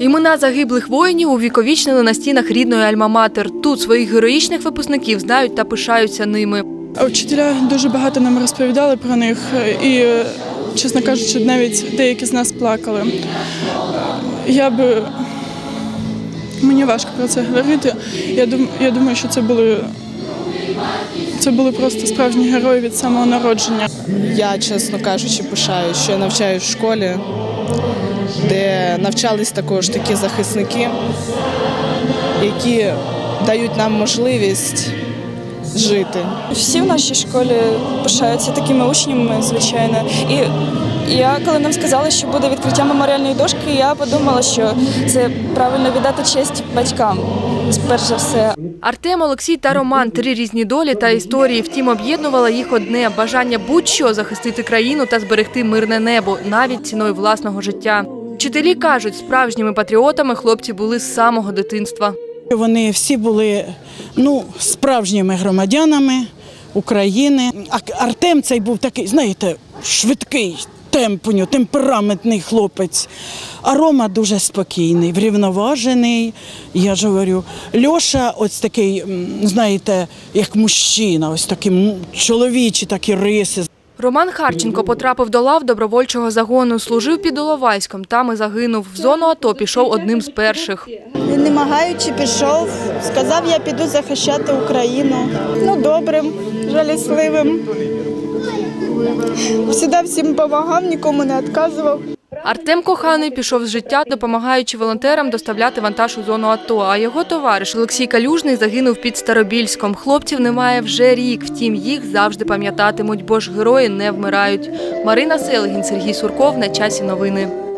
Імена загиблих воїнів увіковічнили на стінах рідної Альма-Матер. Тут своїх героїчних випускників знають та пишаються ними. Вчителя дуже багато нам розповідали про них, і, чесно кажучи, навіть деякі з нас плакали. Я би мені важко про це говорити. Я дум, я думаю, що це були це були просто справжні герої від самого народження. Я, чесно кажучи, пишаю, що я навчаюсь в школі, де навчались також такі захисники, які дають нам можливість жити. Всі в нашій школі пишаються такими учнями, звичайно. І я, коли нам сказали, що буде відкриття меморіальної дошки, я подумала, що це правильно віддати честь батькам, перш за все. Артем, Олексій та Роман три різні долі та історії. Втім, об'єднувало їх одне бажання будь-що захистити країну та зберегти мирне небо, навіть ціною власного життя. Вчителі кажуть, справжніми патріотами хлопці були з самого дитинства. Вони всі були ну, справжніми громадянами України. Артем цей був такий, знаєте, швидкий, темп темпераментний хлопець. А Рома дуже спокійний, врівноважений. Я ж говорю, Льоша, ось такий, знаєте, як мужчина, ось такі чоловічі такі риси. Роман Харченко потрапив до лав добровольчого загону, служив під Оловайськом, Там і загинув. В зону АТО пішов одним з перших. Немагаючи, не магаючи пішов, сказав, я піду захищати Україну. Ну, добрим, жалісливим. Всіда всім допомагав, нікому не відказував. Артем Коханий пішов з життя, допомагаючи волонтерам доставляти вантаж у зону АТО. А його товариш Олексій Калюжний загинув під Старобільськом. Хлопців немає вже рік. Втім, їх завжди пам'ятатимуть, бо ж герої не вмирають. Марина Селегін, Сергій Сурков на часі новини.